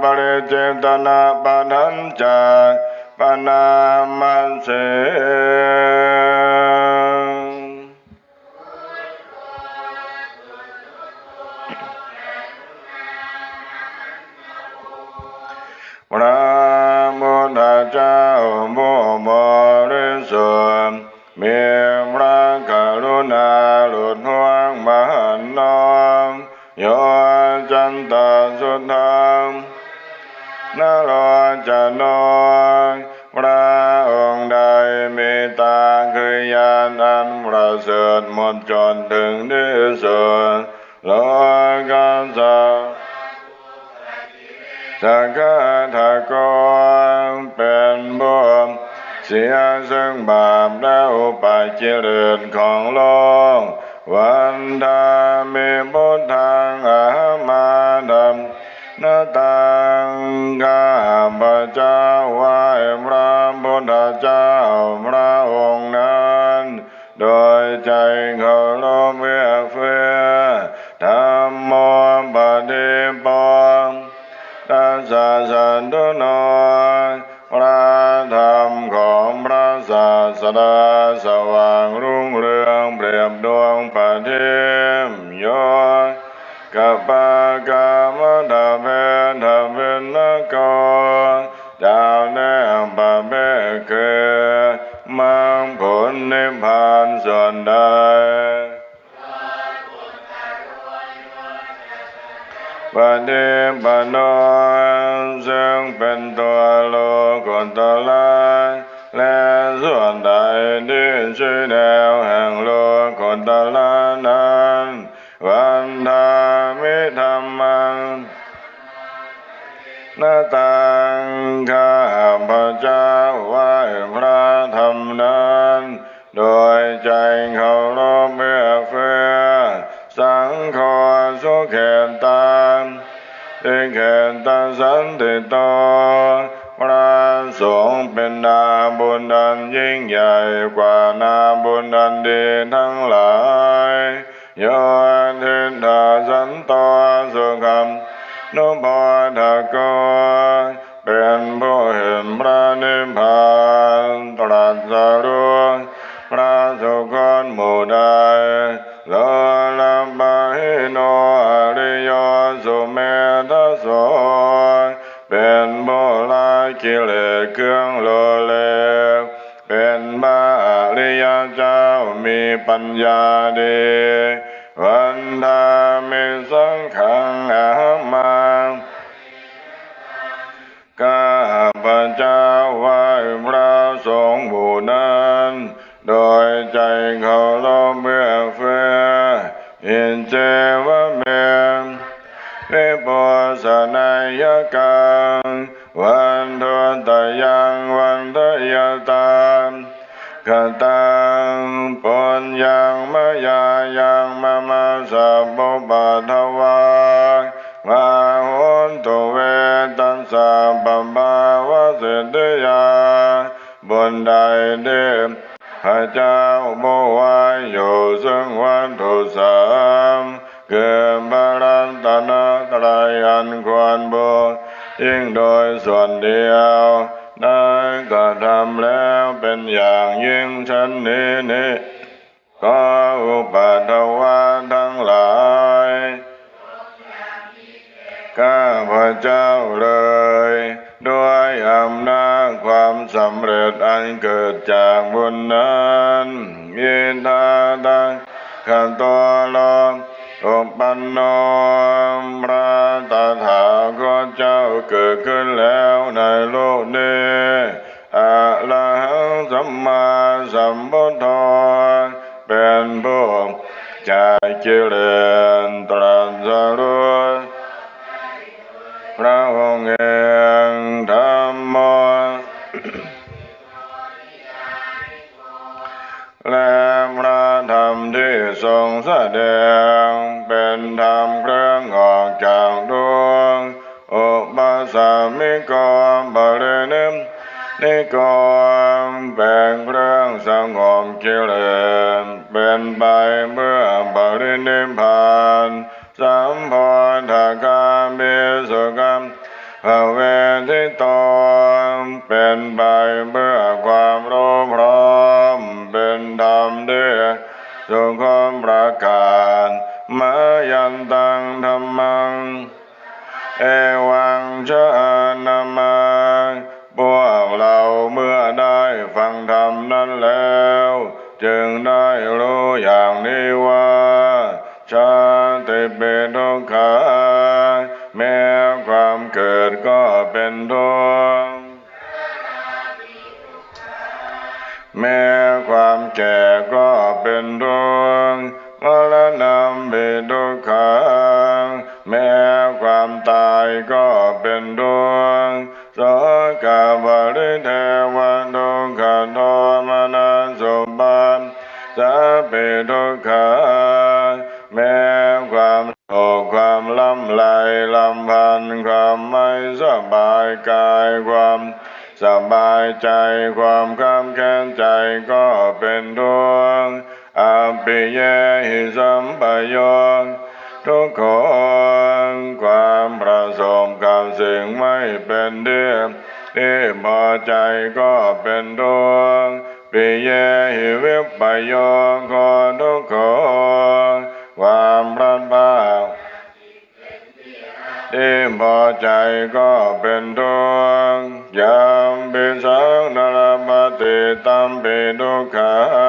ปริเจตนาปนัญจาปนา เสริฐหมดจนถึงที่สุดโลกัสสะสักกะทะโกเป็นบุญเสียซึ่งบาปและอุปาจิริตของโลกวันทามิพุทธังอามาดัมนาตังกาปจาว้พ สันตุนพระธรรมของพระศาสดาสว่างรุ่งเรืองเปรียบดวงประทีปโยกับปากามดาเพดาเวนนกเจ้าแน่ปะเบคือมังผลนิพพานส่วนใด ปฏิปโนซึ่งเป็นตัวโลกุตละและส่วนใดที่ชื่อแนวแห่งโลกุตละนั้นวันทามิธรรมังนาตา ติเขตสันติโตพระสงฆ์เป็นนาบุญดันยิ่งใหญ่กว่ อริยเจ้ามีปัญญาดีวันทามิสังขังอามาข้าพเจ้าไหว้พระสงฆ์หมู่นั้นโดยใจเคารพเมื่อเฟื่ออินเจวะเมเวโปสนายกังวัน เดมพระเจ้าบวายอยู่ซึ่งวันทุสามเกิดบารันตนาตรายอันควรบูยิ่งโดยส่วนเดียวได้กระทำแล้วเป็นอย่างยิ่งชันนี้นี้ก็อุปัตวาทั้งหลาย ข้าพระเจ้าเลย สำเร็จอันเกิดจากบุญนั้นยินทาตังขันตัวลมอุปันโนพระตถาคตเจ้าเกิดขึ้นแล้วในโลกนี้อะระหังสัมมาสัมพุทโธเป็นผู้จากกิเลส เป็นไปเมื่อบริณิพานสัมโพธกามิสุขัมภเวทิตนเป็นไปเพื่อความรู้พร้อมเป็นธรรมเดือสุขมประกาศมายันตังธรรมัง เอวังชะนามาพวกเราเมื่อได้ฟังธรรมนั้นแล้ว จึงได้ นทุมรณะเป็นทุกขังแม้ความตายก็เป็นทุกข์สกาบริเทวันทุกขโทมนัสสุปันสัพเพทุกขาแม้ความโศกความลำไหลลำพันความไม่สบายกายความสบายใจความข้ามแค้นใจก็เป็นทุกข์ ปิเยหิสัมปโยชน์ทุกคนความประสมกับสิ่งไม่เป็นเดียที่พอใจก็เป็นทุกข์ปิเยหิวิปโยโคทุกคนความพลัดพรากที่พอใจก็เป็นทุกข์ยามเปิสังนรปฏิตัมเปิทุกขัง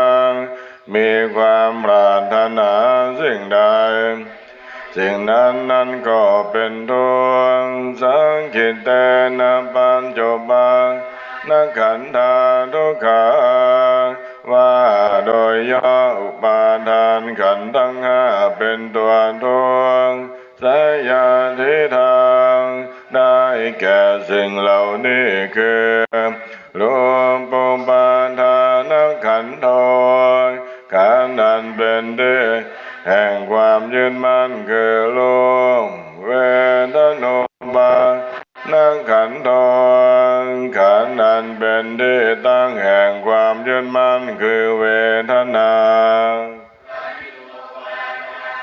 สิ่งใด สิ่งนั้นนั้นก็เป็นทุกข์สังคิตเตนะปัญจบังนักขันธาทุกขาว่าโดยย่ออุปาทานขันธ์ทั้งห้าเป็นตัวทุกข์สยาธิทาง ได้แก่สิ่งเหล่านี้คือรู นมั่นคือโลกเวทนุบานั่งขันธ์ทองขันนันเป็นที่ตั้งแห่งความยืนมั่นคือเวทนา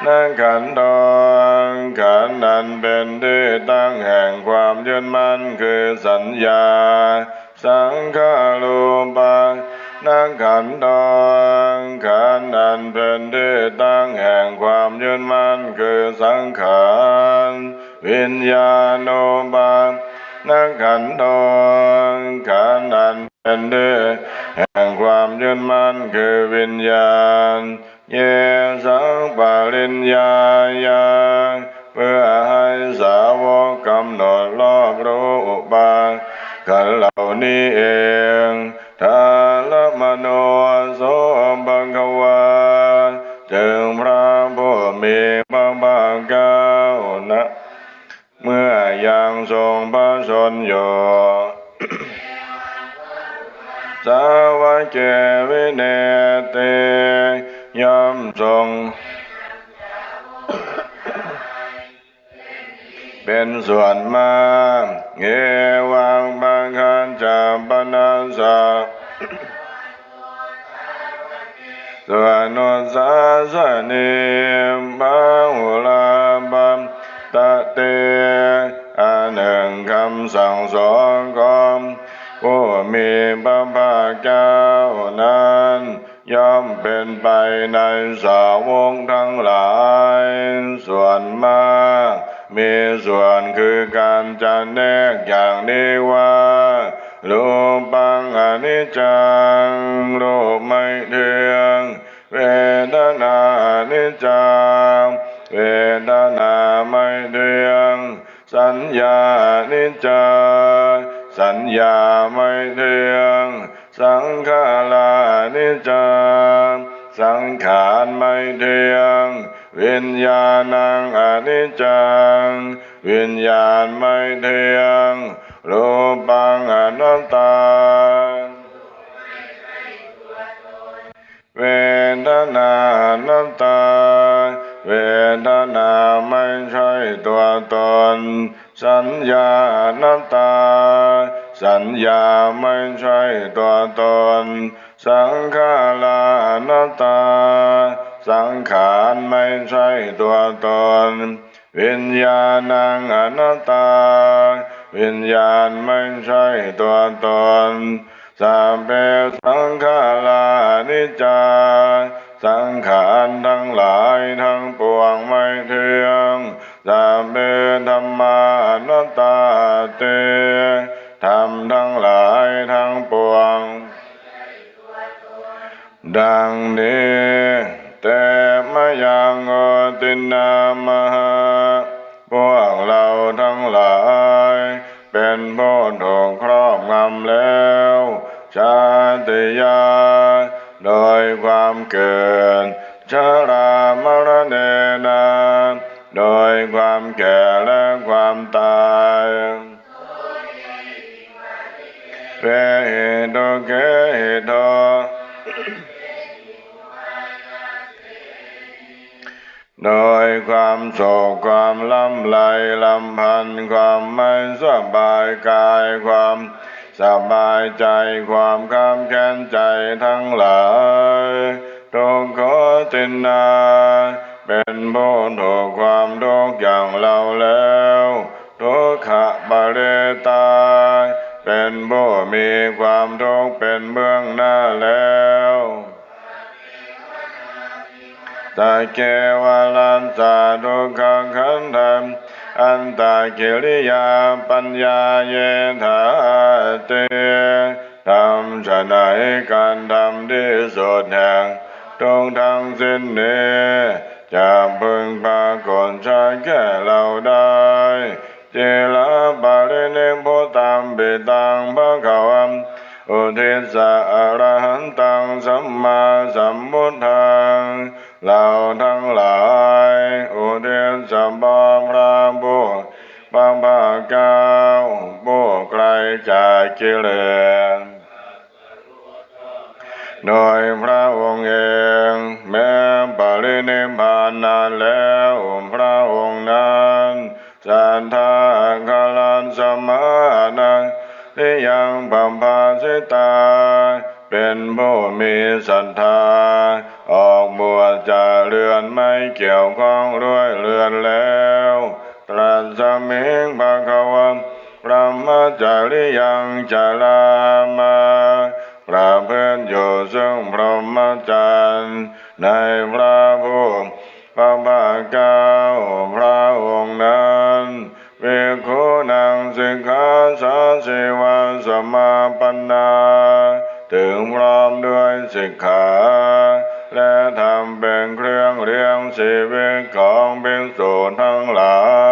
นั่งขันธ์ทองขันนันเป็นที่ตั้งแห่งความยืนมั่นคือสัญญา สังขารูปา นักขันธ์ทองขันธ์นั้นเป็นที่ตั้งแห่งความยืนมั่นคือสังขารวิญญาณุบาทนักขันธ์ทองขันธ์นั้นเป็นที่แห่งความยืนมั่นคือวิญญาณ เยสังปาริญญาญาเพื่อให้สาวกกำหนดรอบรู้อุบาขันเหล่านี้เองทา ผู้มีพระภาคเจ้านะเมื่อยังทรงพระชนอยู่สาวเกวิเนเตยอมทรงเป็นส่วนมากเงวังบางคันจาปนาสา ส่วนโนสาสนิบาหุลาบัมตะเตอันหนึ่งคำสั่งสอนของผู้มีพระภาคเจ้านั้นย่อมเป็นไปในสาวงทั้งหลาย ส่วนมากมีส่วนคือการจะแนกอย่างนี้ว่ารูปังอนิจจังรูปไม่เที่ยงเวทนาอ จจังเวทนาไม่เทียงสัญญานิจจังสัญญาไม่เทียงสังขารานิจจังสังขารไม่เทียงวิญญาณังอนิจจังวิญญาณไม่เที่ยงรูปังอนัตตา เวทนานัตตา เวทนาไม่ใช่ตัวตน สัญญานัตตา สัญญาไม่ใช่ตัวตน สังขารานัตตา สังขารไม่ใช่ตัวตน วิญญาณังอนัตตา วิญญาณไม่ใช่ตัวตน สัพเพสังขารานิจจาสังขารทั้งหลายทั้งปวงไม่เที่ยงสัพเพธรรมานัตตาเตธรรมทั้งหลายทั้งปวง ดังนี้แต่มยังโอตินามหาพวกเราทั้งหลาย เป็นผู้ถูกครอบงำแล้ว ชาติยาโดยความเกิดชรามรณะนาโดยความแก่และความตายเวหิโตเกหิโตโดยความโศกความลำไรลำพันธ์ความไม่สบายกายความ สบายใจความคำแค้นใจทั้งหลายทุกขตินาเป็นผู้ถูกความทุกข์อย่างเราแล้วทุกขะบาเรตาเป็นผู้มีความทุกข์เป็นเบื้องหน้าแล้วตาเกวาลันตาทุกขังขันธรรม อันตากิริยาปัญญาเยธาเตทำฉะไหนการทำที่สุดแห่งตรงทางสิ้นนี้จะพึงปรากฏใช้แก่เราได้เจลาบาริเนโพตัมปิตังภะคะวัมอุทิศอรหันตังสัมมาสัมพุทธังเรา จากกิเลสโดยพระองค์เองแม้ปรินิพพานนานแล้วพระองค์นั้นสันทาคาลันสมานังที่ยังบัมพาสิตา เป็นผู้มีศรัทธา ออกบวชจากเรือนไม่เกี่ยวข้องด้วยเรือนแล้วตรัสมิงภะคะวะ พระมจาริยังจารามาประเพื่อนอยู่ซึ่งพรหมจรรย์ในพระผู้พระภาคเจ้าพระองค์นั้นเวโคนังสิกขาสาสิวันสมาปันนา ถึงพร้อมด้วยสิกขาและทำเป็นเครื่องเลี้ยงชีวิตของภิกษุทั้งหลาย